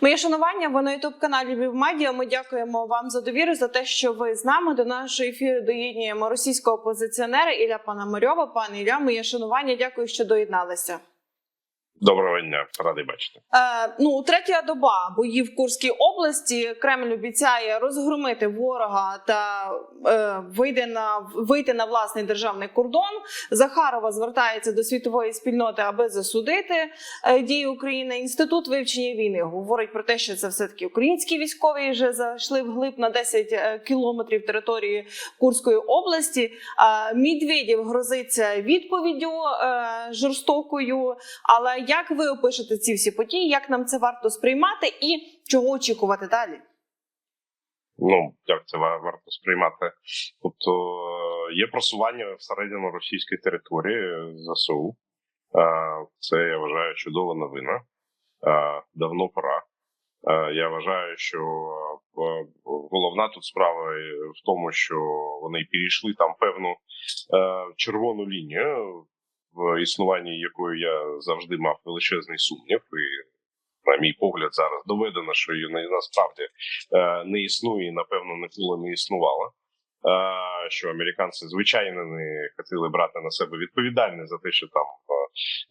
Моє шанування, ви на ютуб каналі Вівмедіа. Ми дякуємо вам за довіру за те, що ви з нами до нашого ефіру доєднуємо російського опозиціонера Ілля Пономарьова. Пане Ілля, моє шанування. Дякую, що доєдналися. Доброго дня, радий бачити. Е, ну, третя доба боїв в Курській області. Кремль обіцяє розгромити ворога та е, вийде на вийти на власний державний кордон. Захарова звертається до світової спільноти, аби засудити е, дії України. Інститут вивчення війни говорить про те, що це все таки українські військові вже зайшли вглиб на 10 е, кілометрів території Курської області. Е, Медведєв грозиться відповіддю е, жорстокою. Але як ви опишете ці всі події? Як нам це варто сприймати і чого очікувати далі? Ну як це варто сприймати? Тобто е, є просування всередину російської території ЗСУ. Е, Це я вважаю чудова новина. Е, Давно пора. Е, Я вважаю, що е, головна тут справа в тому, що вони перейшли там певну е, червону лінію, в існуванні якої я завжди мав величезний сумнів, і на мій погляд, зараз доведено, що її насправді е, не існує, і напевно ніколи не існувала. Е, Що американці звичайно не хотіли брати на себе відповідальність за те, що там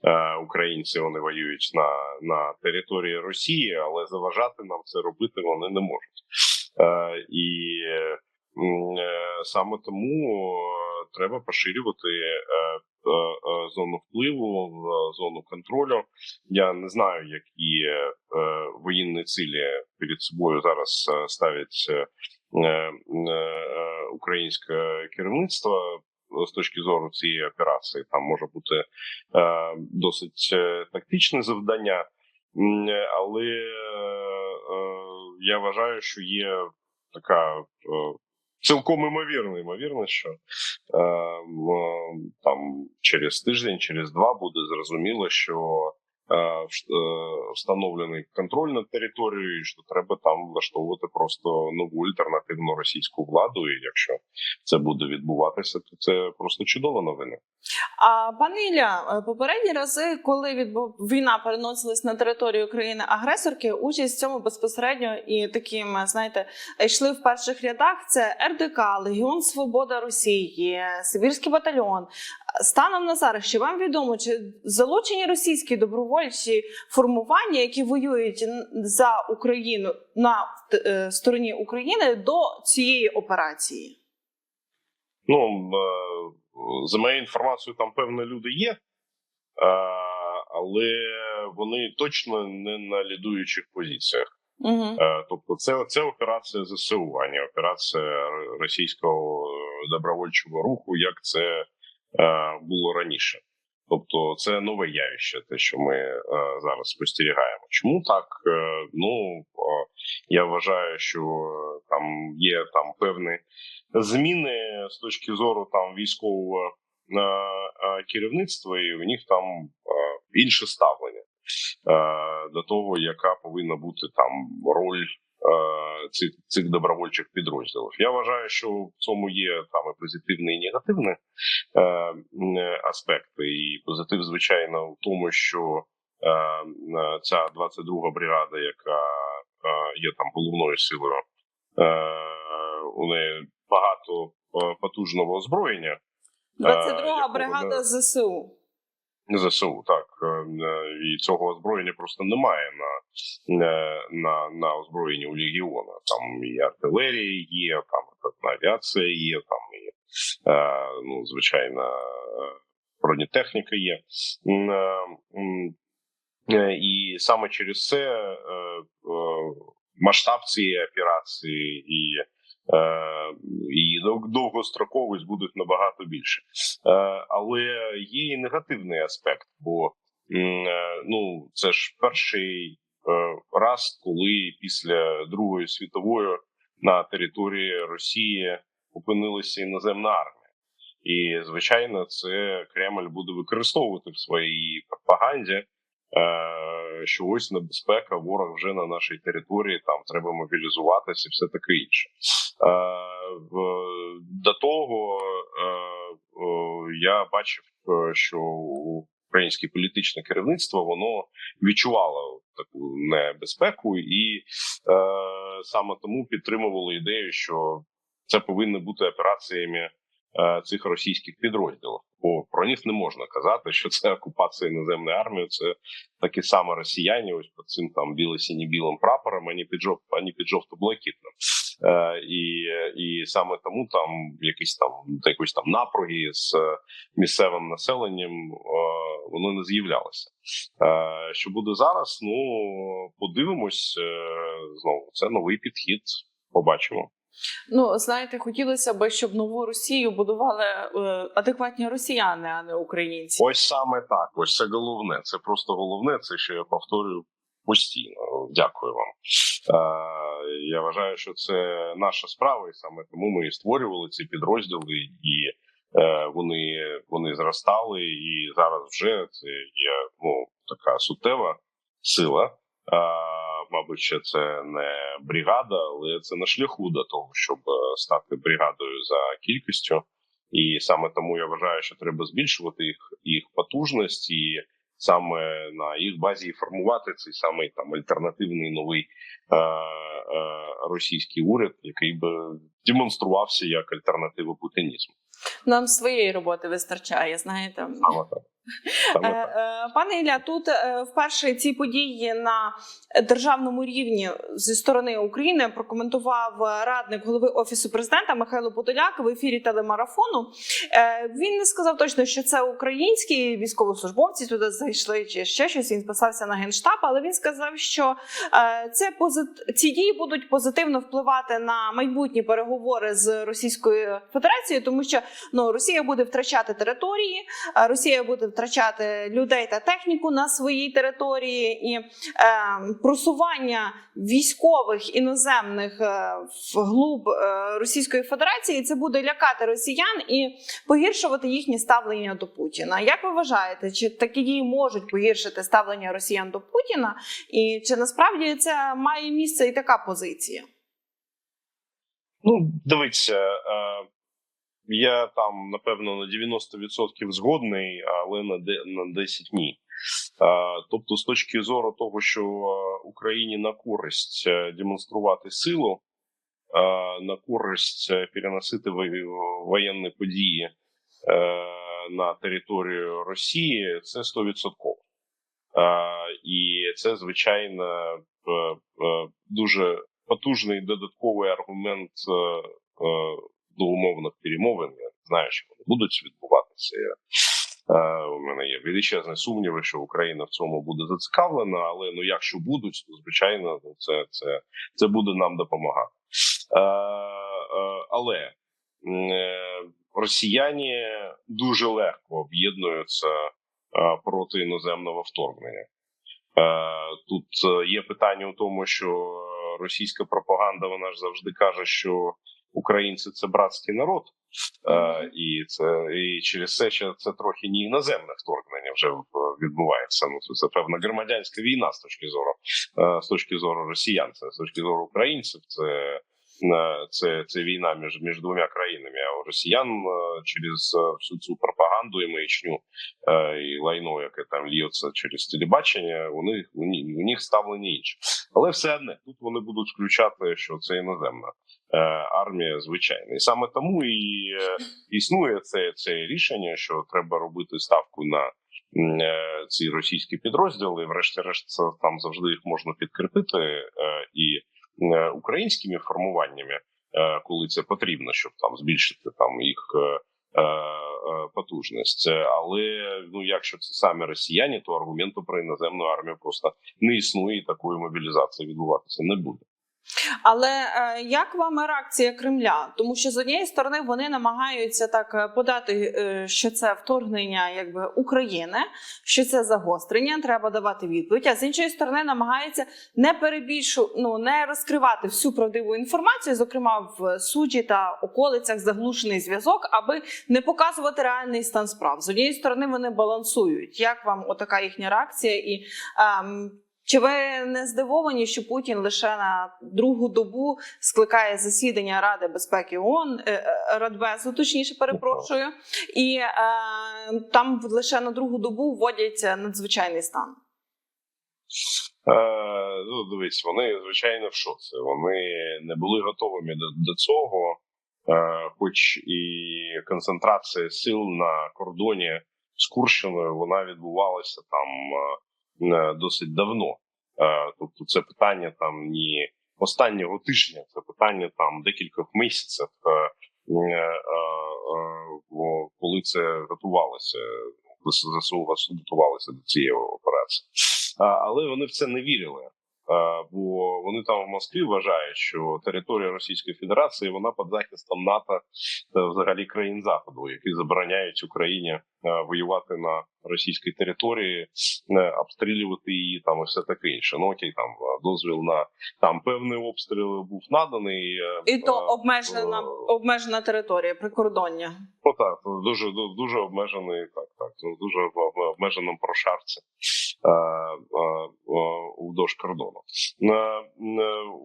е, українці вони воюють на, на території Росії, але заважати нам це робити вони не можуть. І саме тому треба поширювати е, е, е, зону впливу, в зону контролю. Я не знаю, які воєнні цілі перед собою зараз ставить українське керівництво з точки зору цієї операції. Там може бути е, досить тактичне завдання, але е, я вважаю, що є така. Цілком імовірно, ймовірно, що е, там через тиждень, через два буде зрозуміло, що встановлений контроль над територією, і що треба там влаштовувати просто нову альтернативну російську владу. І якщо це буде відбуватися, то це просто чудова новина. А пане Ілля, е, попередні рази, коли відбу... війна переносилась на територію країни агресорки, участь в цьому безпосередньо і таким, е, знаєте, йшли в перших рядах. Це РДК, Легіон Свобода Росії, Сибірський батальйон. Станом на зараз, чи вам відомо, чи залучені російські добровольчі формування, які воюють за Україну на е, стороні України до цієї операції? Ну е, за моєю інформацією, там певні люди є, е, але вони точно не на лідуючих позиціях. Угу. Тобто, це, це операція ЗСУ, а не операція російського добровольчого руху, як це було раніше. Тобто, це нове явище, те, що ми е, зараз спостерігаємо. Чому так? Е, ну е, я вважаю, що там є там певні зміни з точки зору там військового е, е, керівництва, і в них там е, інше ставлення е, до того, яка повинна бути там роль е, цих, цих добровольчих підрозділів. Я вважаю, що в цьому є там і позитивні, і негативні е, аспекти. І позитив, звичайно, в тому, що е, ця 22 бригада, яка е, є там головною силою, е, у неї багато е, потужного озброєння. 22 якого бригада не- ЗСУ. ЗСУ, так Е, е, і цього озброєння просто немає на, е, на, на озброєнні у легіона. Там і артилерія є, там ракетна авіація є, там і ну, звичайно бронетехніка є. І саме через це масштаб цієї операції і і дов- довгостроковість будуть набагато більше. Е, але є і негативний аспект, бо е, ну це ж перший е, раз, коли після Другої світової на території Росії опинилася іноземна армія. І звичайно, це Кремль буде використовувати в своїй пропаганді. Е, Що ось небезпека, ворог вже на нашій території, там треба мобілізуватися і все таке інше. Е, До того е, я бачив, що українське політичне керівництво воно відчувало таку небезпеку, і саме тому підтримували ідею, що це повинні бути операціями цих російських підрозділів. Бо про них не можна казати, що це окупація іноземної армії. Це такі саме росіяни, ось під цим там біло-сіні-білим прапором, ані під жов, ані під жовто-блакитним. Е, і, і саме тому там якісь там до якоїсь там напруги з е, місцевим населенням е, вони не з'являлися. Е, що буде зараз? Ну подивимось е, знову. Це новий підхід. Побачимо. Ну знаєте, хотілося б, щоб нову Росію будували е, адекватні росіяни, а не українці. Ось саме так. Ось це головне. Це просто головне. Це що я повторюю постійно. Дякую вам. Е, я вважаю, що це наша справа, і саме тому ми і створювали ці підрозділи, і е, вони, вони зростали. І зараз вже це є ну така суттєва сила. Мабуть, ще це не бригада, але це на шляху до того, щоб е, стати бригадою за кількістю. І саме тому я вважаю, що треба збільшувати їх їх потужність і саме на їх базі формувати цей самий там альтернативний новий е, е, російський уряд, який би демонструвався як альтернатива путінізму. Нам своєї роботи вистачає. Знаєте, Саме так. Е, е, Пане Ілля, тут е, вперше ці події на державному рівні зі сторони України прокоментував радник голови офісу президента Михайло Подоляк в ефірі телемарафону. Він не сказав точно, що це українські військовослужбовці туди зайшли чи ще щось. Він списався на генштаб, але він сказав, що це позит- ці дії будуть позитивно впливати на майбутні переговори з Російською Федерацією, тому що ну Росія буде втрачати території. Росія буде втрачати людей та техніку на своїй території, і е, просування військових іноземних е, вглуб е, Російської Федерації це буде лякати росіян і погіршувати їхнє ставлення до Путіна. Як ви вважаєте, чи такі дії можуть погіршити ставлення росіян до Путіна? І чи насправді це має місце і така позиція? Ну, дивіться, е, я там напевно на 90% згодний, але на на 10 ні. Тобто, з точки зору того, що Україні на користь е, демонструвати силу, на користь е, переносити воєнні події е, на територію Росії, це 100%. Е, І це звичайно дуже потужний додатковий аргумент до умовних перемовин. Я знаю, що вони будуть відбуватися. Е, у мене є величезні сумніви, що Україна в цьому буде зацікавлена, але ну якщо будуть, то звичайно ну, це, це, це буде нам допомагати. Е, е, але е, росіяни дуже легко об'єднуються е, проти іноземного вторгнення. Тут є питання у тому, що російська пропаганда вона ж завжди каже, що українці це братський народ, Е, і це і через це ще це трохи не іноземне вторгнення вже відбувається. Ну це, певна громадянська війна з точки зору е, з точки зору росіян. Це з точки зору українців. Це це, це війна між між двома країнами. А у росіян е, через е, всю цю пропаганду і маячню е, і лайно, яке там льється через телебачення, них у них, у них ставлення інше. Але все одне тут вони будуть включати, що це іноземна армія звичайна, і саме тому і існує це, це рішення, що треба робити ставку на ці російські підрозділи. Врешті-решт, там завжди їх можна підкріпити і українськими формуваннями, е, коли це потрібно, щоб там збільшити там їх. е, е, е, Потужність, Е, але ну якщо це саме росіяни, то аргументу про іноземну армію просто не існує, і такої мобілізації відбуватися не буде. Але е, як вам реакція Кремля? Тому що з однієї сторони вони намагаються так е, подати, е, що це вторгнення якби України, що це загострення, треба давати відповідь. А з іншої сторони, намагаються не перебільшу, ну не розкривати всю правдиву інформацію, зокрема в суджі та околицях заглушений зв'язок, аби не показувати реальний стан справ. З однієї сторони вони балансують. Як вам отака їхня реакція? І ем, чи ви не здивовані, що Путін лише на другу добу скликає засідання Ради безпеки ООН, е, е, Радбезу, точніше перепрошую, і е, там лише на другу добу вводять надзвичайний стан? Е, ну, дивись, вони звичайно в шоці. Вони не були готовими до, до цього, е, хоч і концентрація сил на кордоні з Курщиною вона відбувалася там е, досить давно. Е, тобто, це питання там ні останнього тижня, це питання там декількох місяців, е, е, е, коли це готувалося. ЗСУ готувалися до цієї операції. Але вони в це не вірили. Бо вони там в Москві вважають, що територія Російської Федерації вона під захистом НАТО та взагалі країн Заходу, які забороняють Україні е, воювати на російській території, е, обстрілювати її там і все таке інше. Ну окей, там е, дозвіл на там певний обстріл був наданий, е, І то е, обмежена е, обмежена територія прикордоння. Ну так, дуже дуже обмежений, так, так, дуже обмеженому прошарці е, е, е, вдовж кордону. Е, е,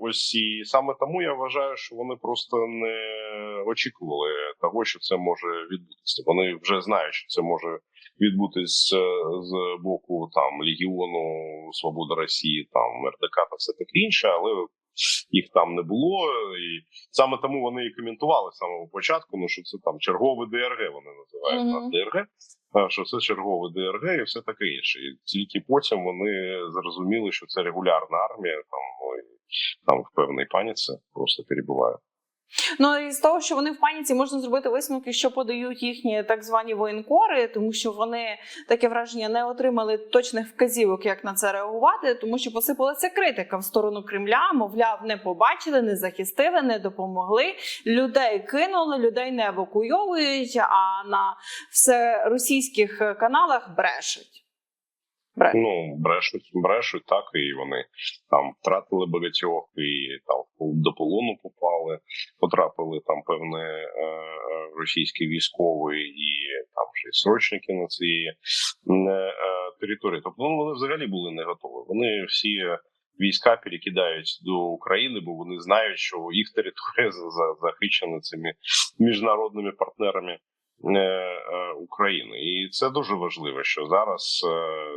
Ось і саме тому я вважаю, що вони просто не очікували того, що це може відбутися. Вони вже знають, що це може відбутись е, з боку там Легіону Свобода Росії, там РДК та все таке інше, але їх там не було, і саме тому вони і коментували з самого початку. Ну що це там черговий ДРГ, вони називають Мгм. нас ДРГ. Що це черговий ДРГ і все таке інше. І тільки потім вони зрозуміли, що це регулярна армія, там ну, і там в певній паніці просто перебуває. Ну і з того, що вони в паніці, можна зробити висновки, що подають їхні так звані воєнкори, тому що вони таке враження не отримали точних вказівок, як на це реагувати, тому що посипалася критика в сторону Кремля. Мовляв, не побачили, не захистили, не допомогли. Людей кинули, людей не евакуйовують. А на все російських каналах брешуть. Брешуть. Ну брешуть, брешуть так, і вони там втратили багатьох, і там до полону попали, потрапили там певне е, російські військові і там вже і срочники на цієї е, території. Тобто ну, вони взагалі були не готові. Вони всі війська перекидають до України, бо вони знають, що їх територія за- за- захищена цими міжнародними партнерами. Е, е, України, і це дуже важливо, що зараз е,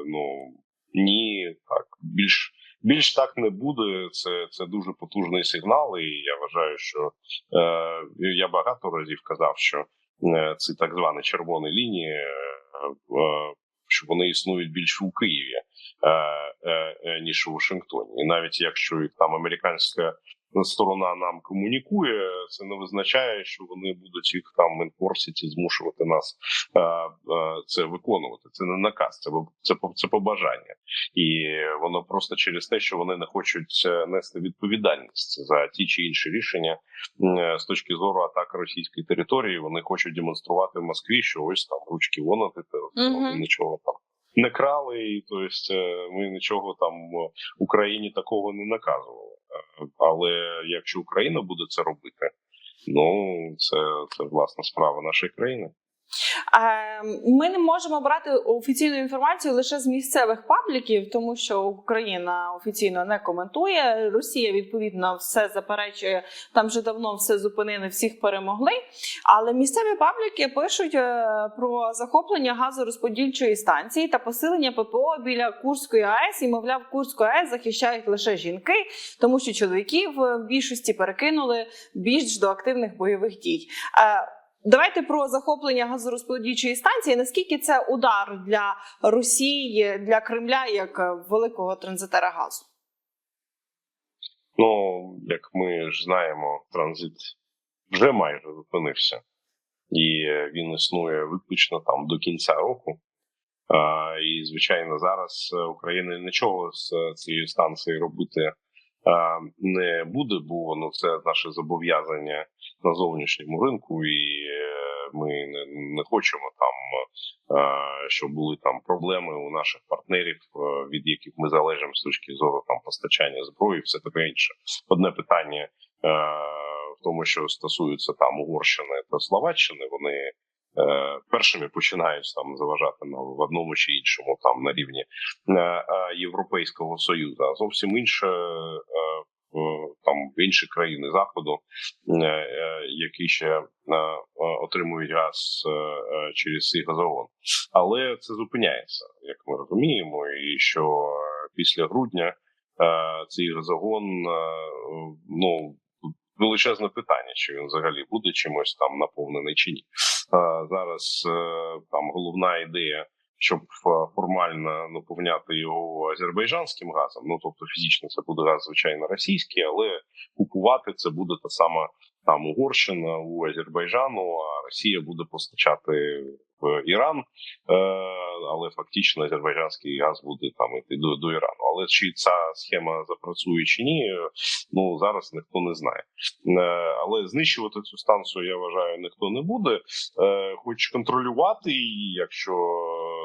ну ні, так більш більш так не буде. Це це дуже потужний сигнал. І я вважаю, що е, я багато разів казав, що е, ці так звані червоні лінії, е, що вони існують більше у Києві, е, е, ніж у Вашингтоні. І навіть якщо там американська сторона нам комунікує, це не визначає, що вони будуть їх там енфорсити, змушувати нас е, е, це виконувати. Це не наказ, це це, це побажання, і воно просто через те, що вони не хочуть е, нести відповідальність за ті чи інші рішення з точки зору атаки російської території. Вони хочуть демонструвати в Москві, що ось там ручки вонати, Мгм. нічого там. Не крали, і то есть, е, ми нічого там Україні такого не наказували. Але якщо Україна буде це робити, ну це, це власна справа нашої країни. Е, Ми не можемо брати офіційну інформацію лише з місцевих пабліків, тому що Україна офіційно не коментує. Росія відповідно все заперечує. Там вже давно все зупинили, всіх перемогли. Але місцеві пабліки пишуть е, про захоплення газорозподільчої станції та посилення ППО біля Курської АЕС. І мовляв, Курську АЕС захищають лише жінки, тому що чоловіків е, в більшості перекинули більш до активних бойових дій. Е, Давайте про захоплення газорозподільчої станції. Наскільки це удар для Росії, для Кремля як е, великого транзитера газу? Ну, як ми ж знаємо, транзит вже майже зупинився, і він існує виключно там до кінця року. А, і звичайно, зараз е, Україна нічого з е, цією станцією робити а, не буде, бо ну це наше зобов'язання на зовнішньому ринку, і е, ми не, не хочемо там, е, щоб були там проблеми у наших партнерів, е, від яких ми залежимо з точки зору там постачання зброї, все таке інше. Одне питання в тому, що стосується там Угорщини та Словаччини, вони. Першими починають там заважати нам в одному чи іншому там на рівні Європейського союзу, а зовсім інше там в інші країни заходу, е, е, які ще е, отримують газ через цей газовод. Але це зупиняється, як ми розуміємо, і що після грудня цей газогон, ну величезне питання, чи він взагалі буде чимось там наповнений чи ні. Зараз там головна ідея, щоб е, формально наповняти його азербайджанським газом. Ну тобто фізично це буде газ, звичайно, російський, але купувати це буде та сама там Угорщина у Азербайджану, а Росія буде постачати в Іран. Е, але фактично азербайджанський газ буде там іти до, до Ірану. Але чи ця схема запрацює чи ні, ну зараз ніхто не знає. Е, але знищувати цю станцію, я вважаю, ніхто не буде. Хоч контролювати її, якщо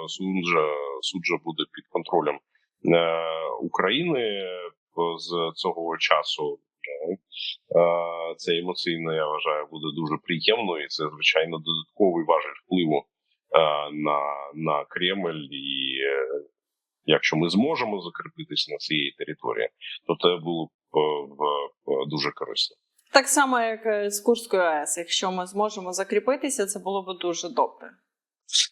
суджа, суджа буде під контролем е, України е, з цього часу. е, е, Це емоційно, я вважаю, буде дуже приємно, і це звичайно додатковий важель впливу на, на Кремль. І якщо ми зможемо закріпитися на цієї території, то це було б дуже корисно. Так само, як з Курською АЕС. Якщо ми зможемо закріпитися, це було б дуже добре.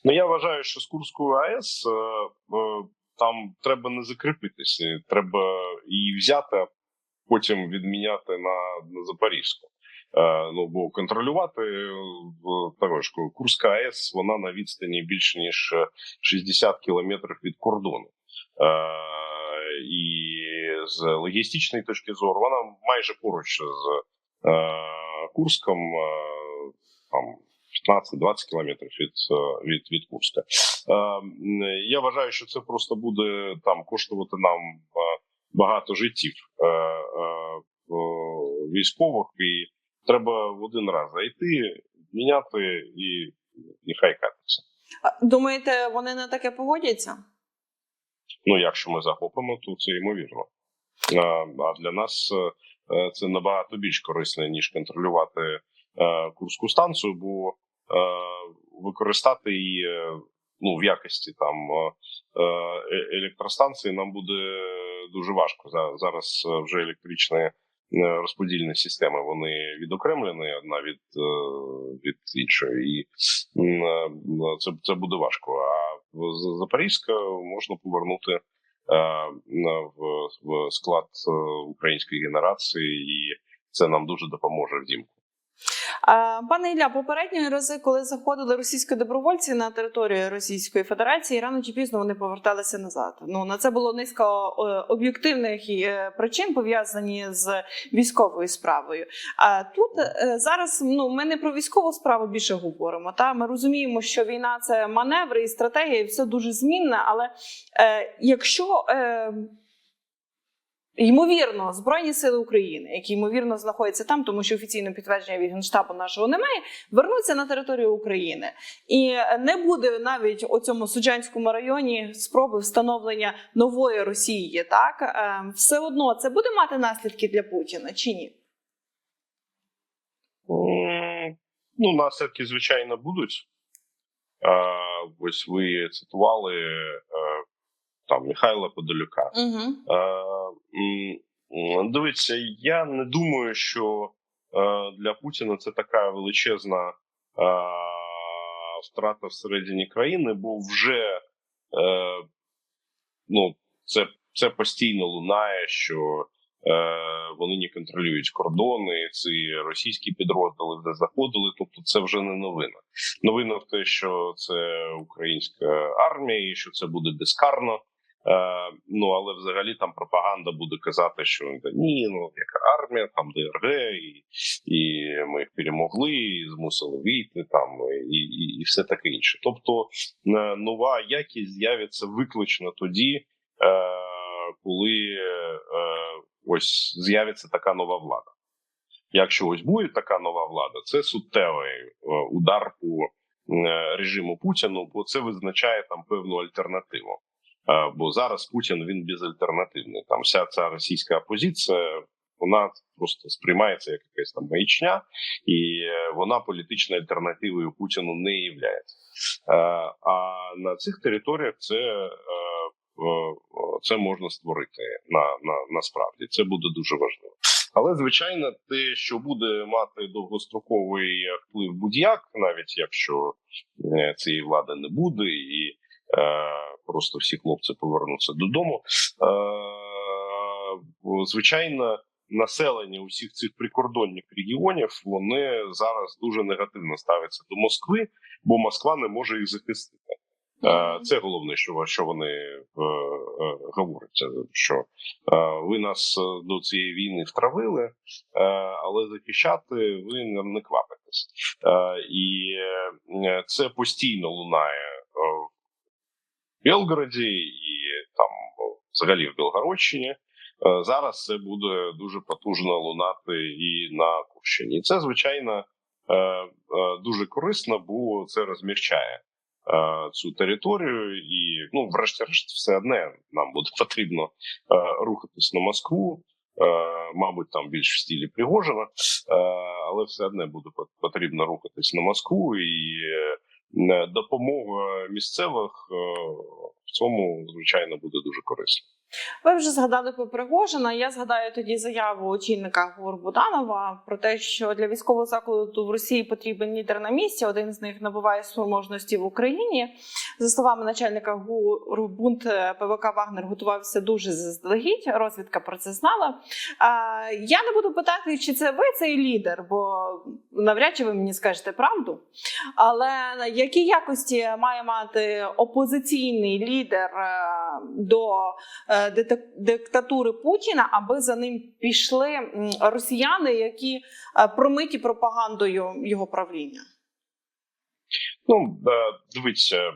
Ну я вважаю, що з Курською АЕС е, е, там треба не закріпитися, треба її взяти, а потім відміняти на, на Запорізьку. Е, ну бо контролювати також Курська АЕС вона на відстані більше ніж е, 60 кілометрів від кордону. І з логістичної точки зору вона майже поруч з Курском, 15-20 кілометрів від, е, від, від Курська. Е, Я вважаю, що це просто буде там коштувати нам е, багато життів е, е, військових, і треба в один раз зайти, міняти і, і хай катиться. Думаєте, вони на таке погодяться? Ну, якщо ми захопимо, то це ймовірно. А, а для нас е, е, це набагато більш корисно, ніж контролювати е, курську станцію, бо е, використати її е, ну, в якості там е, е, електростанції нам буде дуже важко. Зараз е, вже електричні е, розподільні системи вони відокремлені одна від, е, від іншої, і е, це, це буде важко. А в Запорізька можна повернути е, в, склад е, української генерації, і це нам дуже допоможе в дімку. Пане Ілля, попередні рази, коли заходили російські добровольці на територію Російської Федерації, рано чи пізно вони поверталися назад. Ну на це було низка е, об'єктивних е, причин пов'язані з військовою справою. А тут е, зараз ну ми не про військову справу більше говоримо. Та ми розуміємо, що війна це маневри і стратегія, і все дуже змінне. Але е, якщо е, Ймовірно, Збройні сили України, які ймовірно знаходяться там, тому що офіційного підтвердження від генштабу нашого немає, вернуться на територію України, і не буде навіть у цьому суджанському районі спроби встановлення нової Росії. Так Е, все одно це буде мати наслідки для Путіна чи ні? Ну, наслідки, звичайно, будуть. Ось ви цитували е, там Михайла Подолюка. Угу. Е, Дивіться, я не думаю, що е, для Путіна це така величезна е, втрата всередині країни, бо вже е, ну, це, це постійно лунає, що е, вони не контролюють кордони, ці російські підрозділи вже заходили. Тобто, це вже не новина. Новина в те, що це українська армія, і що це буде безкарно. Е, ну але взагалі там пропаганда буде казати, що ні, ну яка армія, там ДРГ, і, і ми їх перемогли, і змусили вийти там, і, і, і все таке інше. Тобто е, нова якість з'явиться виключно тоді, е, коли ось з'явиться така нова влада. Якщо ось буде така нова влада, це суттєвий удар по режиму Путіну, бо це визначає там певну альтернативу. Е, Бо зараз Путін він безальтернативний. Там вся ця російська опозиція, вона просто сприймається як якась там маячня, і е, вона політичною альтернативою Путіну не є. А на цих територіях це, е, е, це можна створити на, на, насправді. Це буде дуже важливо. Але звичайно, те, що буде мати довгостроковий вплив будь-як, навіть якщо е, цієї влади не буде, і е, просто всі хлопці повернуться додому. Е, звичайно, населення усіх цих прикордонних регіонів вони зараз дуже негативно ставляться до Москви, бо Москва не може їх захистити. Е, Це головне, що, що вони е, е, говорять. Що е, ви нас е, до цієї війни втравили, е, але захищати ви не, не квапитесь. Е, і е, це постійно лунає в Білгороді і там взагалі в Білгородщині. Е, Зараз це буде дуже потужно лунати і на Курщині. І це звичайно е, е, дуже корисно, бо це розмягчає е, цю територію, і ну, врешті-решт, все одне нам буде потрібно рухатись на Москву. Мабуть, там більш в стилі Пригожина, але все одне буде пот- потрібно рухатись на Москву, і допомога місцевих е, цьому звичайно буде дуже корисна. Ви вже згадали про Пригожина. Я згадаю тоді заяву очільника ГУР Буданова про те, що для військового закладу в Росії потрібен лідер на місці. Один з них набуває спроможності в Україні. За словами начальника ГУР бунт ПВК Вагнер готувався дуже заздалегідь. Розвідка про це знала. Я не буду питати, чи це ви цей лідер, бо навряд чи ви мені скажете правду. Але які якості має мати опозиційний лідер е, до е, диктатури Путіна, аби за ним пішли росіяни, які е, промиті пропагандою його правління? Ну дивіться,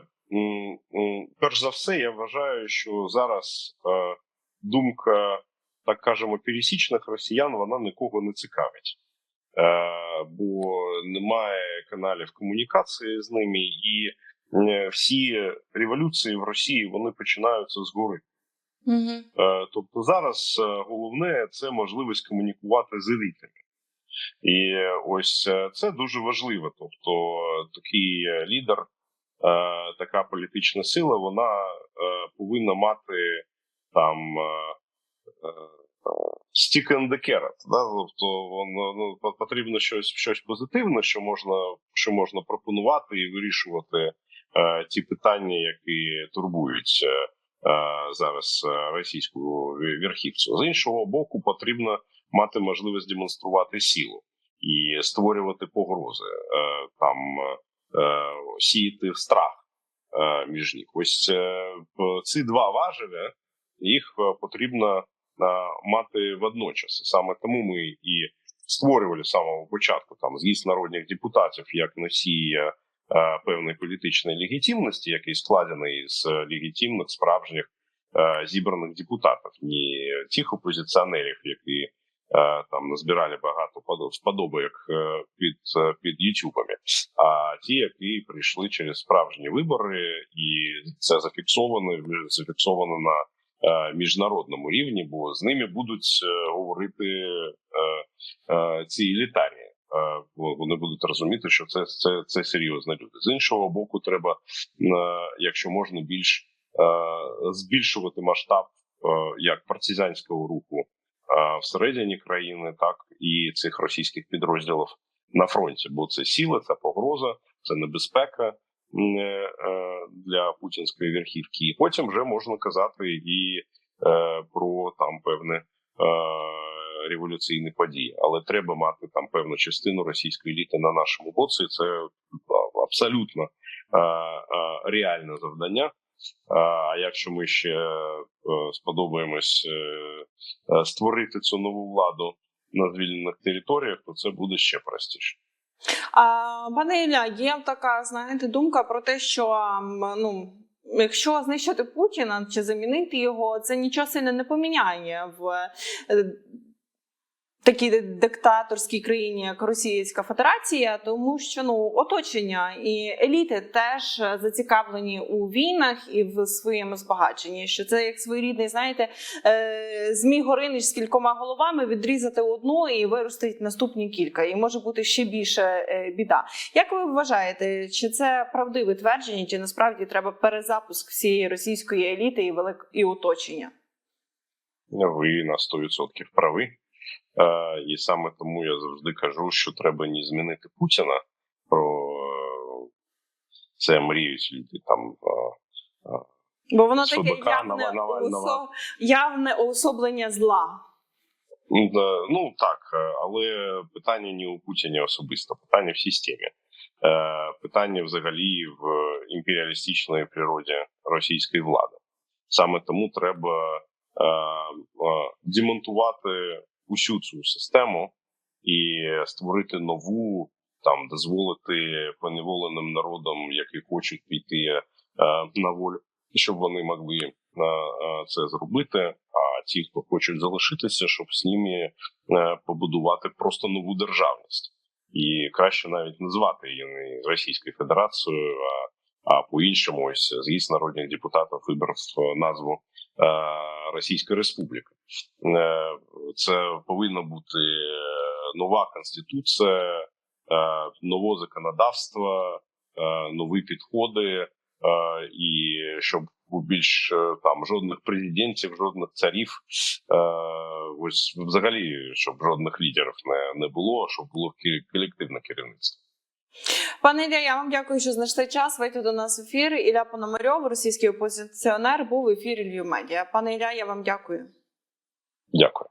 перш за все, я вважаю, що зараз думка, так кажемо, пересічних росіян, вона нікого не цікавить. Бо немає каналів комунікації з ними, і всі революції в Росії вони починаються згори. Угу. Е, Тобто зараз е, головне це можливість комунікувати з елітами. І ось е, це дуже важливо. Тобто, е, такий е, лідер, е, така політична сила, вона е, повинна мати там е, е, stick and the carrot. Да? Тобто воно ну, потрібно щось, щось позитивне, що можна, що можна пропонувати і вирішувати е, ті питання, які турбують. е, е, зараз е, російську верхівцю. З іншого боку, потрібно мати можливість демонструвати силу і створювати погрози, е, там е, сіяти страх е, між них. Ось е, ці два важеля їх е, потрібно е, мати водночас. Саме тому ми і створювали з самого початку там з'їзд народних депутатів як носія е, певної політичної легітимності, який складений з легітимних справжніх е, зібраних депутатів, не тих опозиціонерів, які е, там назбирали багато подо- е, під, е, під ютубами, а ті, які прийшли через справжні вибори, і це зафіксовано зафіксовано на е, міжнародному рівні, бо з ними будуть е, говорити е, е, ці елітарі. Е, Вони будуть розуміти, що це, це, це серйозні люди. З іншого боку, треба, е, якщо можна, більш е, збільшувати масштаб як партизанського руху всередині країни, так і цих російських підрозділів на фронті. Бо це сила, це погроза, це небезпека для путінської верхівки. І потім вже можна казати і про там певне. Е, Революційні події, але треба мати там певну частину російської еліти на нашому боці. Це абсолютно а, а, реальне завдання. А, А якщо ми ще е, сподобаємось е, е, створити цю нову владу на звільнених територіях, то це буде ще простіше. А, пане Ілля, є така, знаєте, думка про те, що ну. Якщо знищити Путіна чи замінити його, це нічого сильно не поміняє в е, такій диктаторській країні, як Російська Федерація, тому що ну оточення і еліти теж зацікавлені у війнах і в своєму збагаченні. Що це як своєрідний, знаєте, е, змій Горинич з кількома головами відрізати одну і виростить наступні кілька, і може бути ще більше е, біда. Як ви вважаєте, чи це правдиве твердження, чи насправді треба перезапуск всієї російської еліти і велик і оточення? Ви на 100% праві. Е, І саме тому я завжди кажу, що треба не змінити Путіна. Про це мріють люди там е, е, Бо воно таке явне, усо- явне уособлення зла. Ну так, але питання не у Путіні особисто, питання в системі. Питання взагалі в імперіалістичної природі російської влади. Саме тому треба демонтувати усю цю систему і створити нову, там дозволити поневоленим народам, які хочуть піти е, на волю, щоб вони могли е, е, це зробити. А ті, хто хочуть залишитися, щоб з ними побудувати просто нову державність. І краще навіть назвати її не Російською Федерацією, а, а по-іншому, ось з'їзд народних депутатів вибрав назву е, Російська Республіка. Е, це повинна бути е, нова конституція, нове законодавство, нові підходи, і щоб більш там жодних президентів, жодних царів, ось взагалі, щоб жодних лідерів не, не було, щоб було колективне керівництво. Пане Ілля, я вам дякую, що знайшли час вийти до нас в ефір. Ілля Пономарьов, російський опозиціонер, був в ефірі Львів Медіа. Пане Ілля, я вам дякую. Дякую.